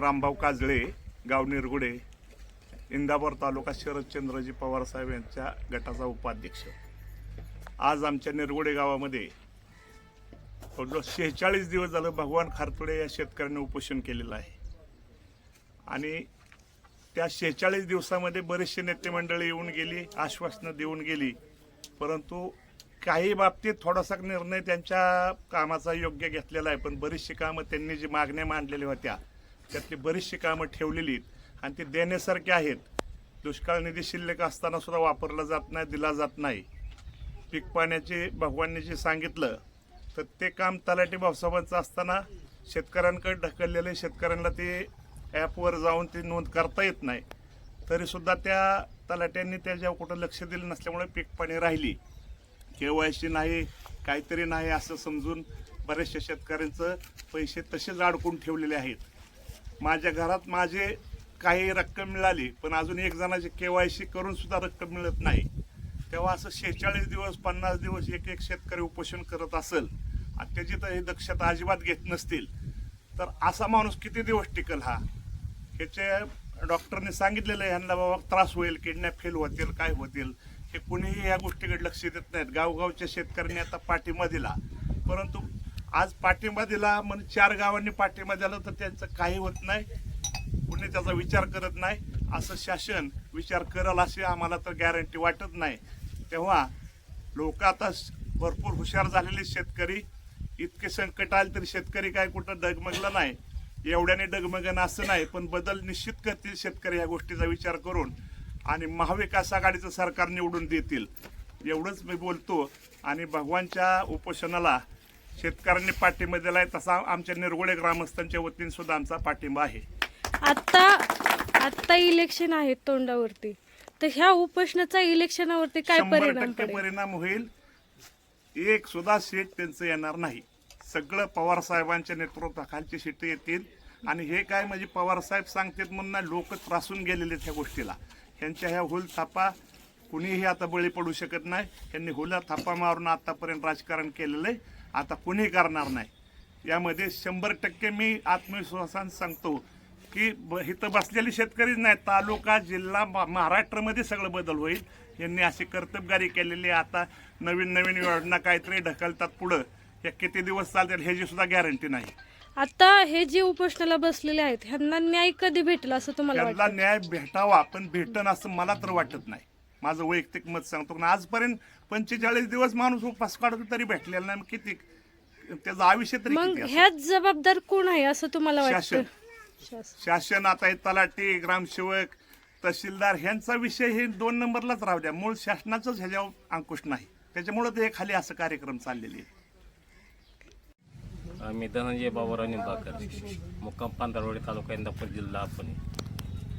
रामभाऊ काजळे गाव निरगुडे इंदापूर तालुका शरदचंद्रजी पवारसाहेब यांच्या गटाचा उपाध्यक्ष. आज आमच्या निरगुडे गावामध्ये शेहेचाळीस दिवस झालं भगवान खारतुडे या शेतकऱ्यांनी उपोषण केलेलं आहे. आणि त्या शेहेचाळीस दिवसामध्ये बरेचसे नेते मंडळी येऊन गेली आश्वासनं देऊन गेली परंतु काही बाबतीत थोडासा निर्णय त्यांच्या कामाचा योग्य घेतलेला आहे पण बरीचशी कामं त्यांनी जी मागण्या मांडलेल्या होत्या त्यातली बरीचशी कामं ठेवलेली आहेत. आणि ती देण्यासारखी आहेत. दुष्काळ निधी शिल्लक असताना सुद्धा वापरला जात नाही दिला जात नाही. पीक पाण्याची भगवानने जे सांगितलं तर ते काम तलाठी भाऊसाहेबांचं असताना शेतकऱ्यांकडे ढकललेलं शेतकऱ्यांना ते ॲपवर जाऊन ती नोंद करता येत नाही. तरीसुद्धा त्या तलाट्यांनी त्याच्यावर कुठं लक्ष दिलं नसल्यामुळे पीक पाणी राहिली. केवायसी नाही काहीतरी नाही असं समजून बऱ्याचशा शेतकऱ्यांचं पैसे तसेच अडकून ठेवलेले आहेत. माझ्या घरात माझे काही रक्कम मिळाली पण अजून एक जणाची सी करून सुद्धा रक्कम मिळत नाही. तेव्हा असं शेहेचाळीस दिवस पन्नास दिवस एक एक शेतकरी उपोषण करत असेल आणि त्याची तर ही दक्षता अजिबात घेत नसतील तर असा माणूस किती दिवस टिकल हा? ह्याचे डॉक्टरने सांगितलेलं आहे ह्यांना बाबा त्रास होईल किडनॅप फेल होतील काय होतील हे कुणीही या गोष्टीकडे लक्ष देत नाहीत. गावगावच्या शेतकऱ्यांनी आता पाठिंबा दिला. परंतु आज पाठिंबा दिला म्हणून चार गावांनी पाठिंबा दिला तर त्यांचं काही होत नाही. कुणी त्याचा विचार करत नाही. असं शासन विचार करल अशी आम्हाला तर गॅरंटी वाटत नाही. तेव्हा लोक आता भरपूर हुशार झालेले शेतकरी. इतके संकट आले तरी शेतकरी काय कुठं डगमगला नाही. एवढ्याने डगमगन असं नाही पण बदल निश्चित करतील शेतकरी या गोष्टीचा विचार करून. आणि महाविकास आघाडीचं सरकार निवडून देतील. एवढंच मी बोलतो. आणि भगवानच्या उपोषणाला शेतकऱ्यांनी पाठिंबा दिलाय तसा आमच्या निरगुडे ग्रामस्थांच्या वतीने सुद्धा आमचा पाठिंबा आहे. आता आता इलेक्शन आहेत तोंडावरती. तर ह्या उपोषणाचा इलेक्शनावरती काय शंभर परिणाम टक्के पडेल? परिणाम होईल. एक सुद्धा सीट त्यांचं येणार नाही. सगळं पवार साहेबांच्या नेतृत्वाखालची सीट येतील. आणि हे काय म्हणजे पवार साहेब सांगतात म्हणून ना लोक त्रासून गेलेले ह्या गोष्टीला. ह्यांच्या ह्या हुल थापा कुणीही आता बळी पडू शकत नाही. यांनी हुला थापा मारून आतापर्यंत राजकारण केलेलं आहे. आता कुणी करणार नाही. यामध्ये शंभर टक्के मी आत्मविश्वासाने सांगतो की ब- इथं बसलेले शेतकरीच नाही तालुका जिल्हा महाराष्ट्रामध्ये सगळं बदल होईल. यांनी अशी कर्तबगारी केलेली. आता नवीन नवीन योजना काहीतरी ढकलतात पुढं. या किती दिवस चालतील ह्याची सुद्धा गॅरंटी नाही. आता हे जे उपोषणाला बसलेले आहेत ह्यांना न्याय कधी भेटेल असं तुम्हाला त्यांना न्याय भेटावा पण भेटन असं मला तर वाटत नाही. माझं वैयक्तिक मत सांगतो पण आजपर्यंत पंचेचाळीस दिवस माणूस उपास काढतो तरी भेटलेला नाही किती त्याचं आयुष्य तरी मग किती असेल? ह्याच जबाबदार कोण आहे असं तुम्हाला वाटतं शासन. शासन. शासन आता हे तलाठी ग्रामसेवक तहसीलदार ह्यांचा विषय हे दोन नंबरलाच राहू द्या मूळ शासनाचंच ह्याच्यावर अंकुश नाही त्याच्यामुळे ते खाली असं कार्यक्रम चाललेले आहेत. आम्ही धनंजय बाबूराव निंबाकर मुक्काम पांढरवाडी तालुका इंदापूर जिल्हा आपण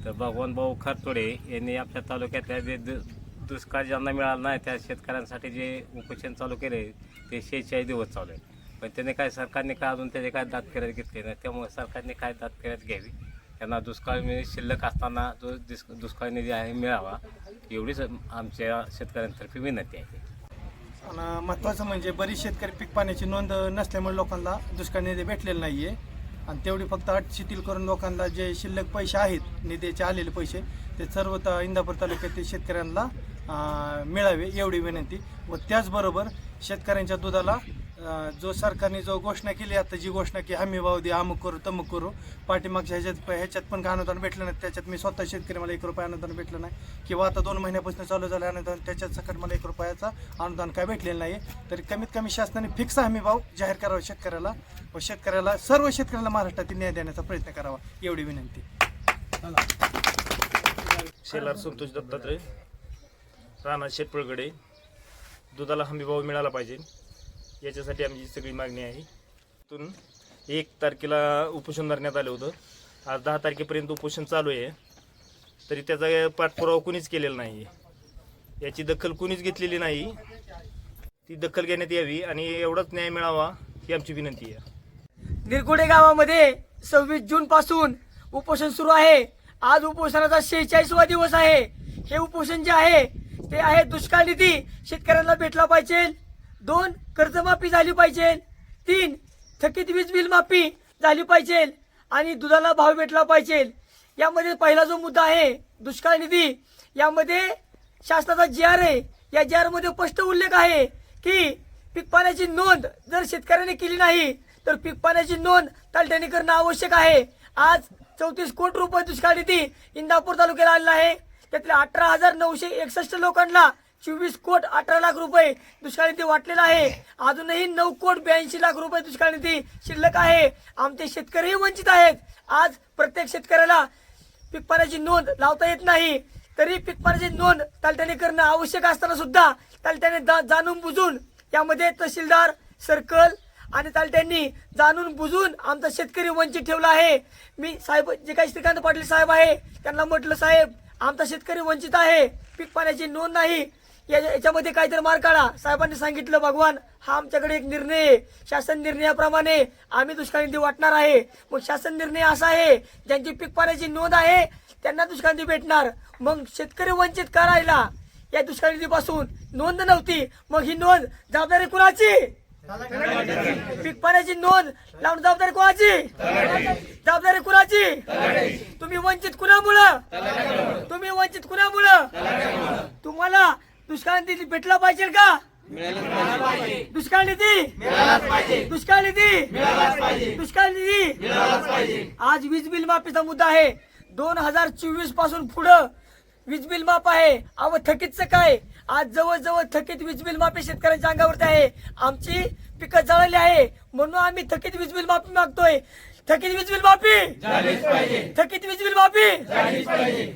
तर भगवान भाऊ खरतोडे यांनी आपल्या तालुक्यातल्या जे दु- दुष्काळ ज्यांना मिळाला नाही त्या शेतकऱ्यांसाठी जे उपोषण चालू केले ते शेहेचाळीस दिवस चालू आहे पण त्याने काय सरकारने काय अजून त्याचे काय दात फिरत घेतले नाही त्यामुळे सरकारने काय दात फिरत घ्यावी? त्यांना दुष्काळ म्हणजे शिल्लक असताना जो दिस दुष्काळ निधी आहे मिळावा एवढीच आमच्या शेतकऱ्यांतर्फे विनंती आहे. आणि महत्त्वाचं म्हणजे बरीच शेतकरी पीक पाण्याची नोंद नसल्यामुळे लोकांना दुष्काळ निधी भेटलेला नाही आहे आणि तेवढी फक्त अट शिथिल करून लोकांना जे शिल्लक पैसे आहेत निधीचे आलेले पैसे ते सर्व त इंदापूर तालुक्यातील शेतकऱ्यांना मिळावे एवढी विनंती व त्याचबरोबर शेतकऱ्यांच्या दुधाला जो सरकारने जो घोषणा केली आता जी घोषणा की हमी भाव दे अमुक करू तमुक करू पाठीमागच्या ह्याच्यात ह्याच्यात पण काय अनुदान भेटलं नाही त्याच्यात मी स्वतः शेतकरी मला एक रुपया अनुदान भेटलं नाही. किंवा आता दोन महिन्यापासून चालू झालं अनुदान त्याच्यात सकट मला एक रुपयाचा अनुदान काय भेटलेलं नाही. तरी कमीत कमी शासनाने फिक्स हमी भाव जाहीर करावा शेतकऱ्याला व शेतकऱ्याला सर्व शेतकऱ्याला महाराष्ट्रातील न्याय देण्याचा प्रयत्न करावा एवढी विनंती. शेलार संतोष दत्तात्रय राणा शेटपळगडे दुधाला हमीभाव मिळाला पाहिजे. याच्यासाठी आमची सगळी मागणी आहे. तिथून एक तारखेला उपोषण धरण्यात आलं होतं. आज दहा तारखेपर्यंत उपोषण चालू आहे. तरी त्याचा पाठपुरावा कुणीच केलेला नाही याची दखल कुणीच घेतलेली नाही. ती दखल घेण्यात यावी आणि एवढाच न्याय मिळावा ही आमची विनंती आहे. निरगुडे गावामध्ये सव्वीस जून पासून उपोषण सुरू आहे. आज उपोषणाचा शेहेचाळीसवा दिवस आहे. हे उपोषण जे आहे ते आहे दुष्काळ निधी. शेतकऱ्यांना भेटला पाहिजे. दोन कर्जमाफी झाली पाहिजे. तीन थकीत वीज बिल माफी झाली पाहिजे आणि दुधाला भाव भेटला पाहिजे. यामध्ये पहिला जो मुद्दा आहे दुष्काळ निधी यामध्ये शासनाचा जी आर आहे या जी आरमध्ये स्पष्ट उल्लेख आहे की पीक पाण्याची नोंद जर शेतकऱ्याने केली नाही तर पीक पाण्याची नोंद तालट्याने करणं आवश्यक आहे. आज चौतीस कोटी रुपये दुष्काळ निधी इंदापूर तालुक्याला आलेला आहे. त्यातल्या अठरा हजार नऊशे एकसष्ट लोकांना चोवीस कोट अठरा लाख रुपये दुष्काळ निधी वाटलेला आहे. अजूनही नऊ कोट ब्याऐंशी लाख रुपये दुष्काळ निधी शिल्लक आहे. आमचे शेतकरीही वंचित आहेत. आज प्रत्येक शेतकऱ्याला पीक पाण्याची नोंद लावता येत नाही. तरी पीक पाण्याची नोंद तालट्याने करणं आवश्यक असताना सुद्धा तालट्याने जा- जाणून बुजून यामध्ये तहसीलदार सर्कल आणि तालट्यांनी जाणून बुजून आमचा शेतकरी वंचित ठेवला आहे. मी साहेब जे काही श्रीकांत पाटील साहेब आहे त्यांना म्हटलं साहेब आमचा शेतकरी वंचित आहे. पीक पाण्याची नोंद नाही. याच्यामध्ये काहीतरी मार्ग काढा. साहेबांनी सांगितलं भगवान हा आमच्याकडे एक निर्णय आहे. शासन निर्णयाप्रमाणे आम्ही दुष्काळ निधी वाटणार आहे. मग शासन निर्णय असा आहे ज्यांची पीक पाण्याची नोंद आहे त्यांना दुष्काळ निधी भेटणार. मग शेतकरी वंचित का राहिला? या दुष्काळ निधीपासून नोंद नव्हती. मग ही नोंद जबाबदारी कुणाची? पीक पाण्याची नोंद लावून जबाबदारी कुणाची? जबाबदारी कुणाची? तुम्ही वंचित कुणामुळं? तुम्ही वंचित कुणामुळं? तुम्हाला दुष्काळ निधी भेटला पाहिजे का? दुष्काळ निधी दुष्काळ निधी दुष्काळ निधी आज वीज बिल माफीचा मुद्दा आहे. दोन हजार चोवीसपासून पुढं वीज बिल माफ आहे. अव थकीतचं काय? आज जवळजवळ थकीत वीज बिल माफी शेतकऱ्यांच्या अंगावरती आहे. आमची पिकं जळली आहे. म्हणून आम्ही थकीत वीज बिल माफी मागतोय. थकीत वीज बिल माफी. थकीत वीज बिल माफी.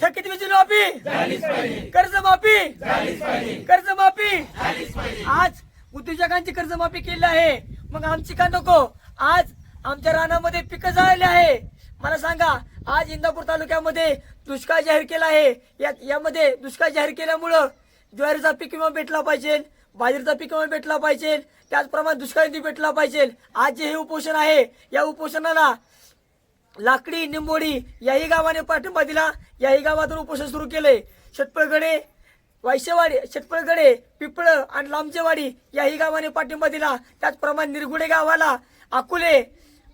थकीत वीज बिल माफी. कर्ज माफी. कर्ज माफी. आज उद्योजकांची कर्जमाफी केली आहे. मग आमची का नको? आज आमच्या रानामध्ये पिकं जळाली आहे. मला सांगा आज इंदापूर तालुक्यामध्ये दुष्काळ जाहीर केला आहे. यामध्ये दुष्काळ जाहीर केल्यामुळं ज्वारीचा पीक विमा भेटला पाहिजे. बाजरीचा पीक भेटला पाहिजे त्याचप्रमाणे दुष्काळी भेटला पाहिजे. आज जे हे उपोषण आहे या उपोषणाला लाकडी निंबोडी याही गावाने पाठिंबा दिला. याही गावातून उपोषण सुरू केले. शेतपळगडे वायशेवाडी शेतपळगडे पिपळ आणि लांबचेवाडी याही गावाने पाठिंबा दिला. त्याचप्रमाणे निरगुडे गावाला अकुले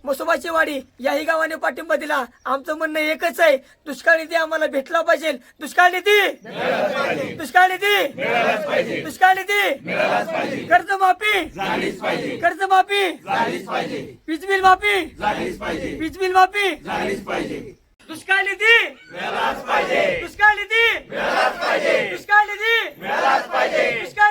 मसोबाची वाडी याही गावाने पाठिंबा दिला. आमचं म्हणणं एकच आहे दुष्काळ निधी आम्हाला भेटला पाहिजे. दुष्काळ निधी! दुष्काळ निधी! दुष्काळ निधी! कर्जमाफी! कर्जमाफी! वीज बिल माफी! वीज बिल माफी! दुष्काळ निधी! दुष्काळ निधी! दुष्काळ निधी! दुष्काळ निधी!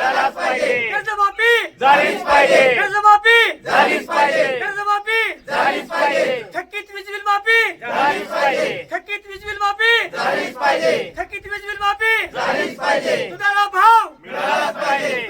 झालाच पाहिजे. कर्जमाफी! झालीच पाहिजे. कर्जमाफी! झालीच पाहिजे. कर्जमाफी! झालीच पाहिजे. थकीत वीज बिल माफी! झालीच पाहिजे. थकीत वीज बिल माफी! झालीच पाहिजे. थकीत वीज बिल माफी! झालीच पाहिजे. दुधाला भाव! मिळालाच पाहिजे.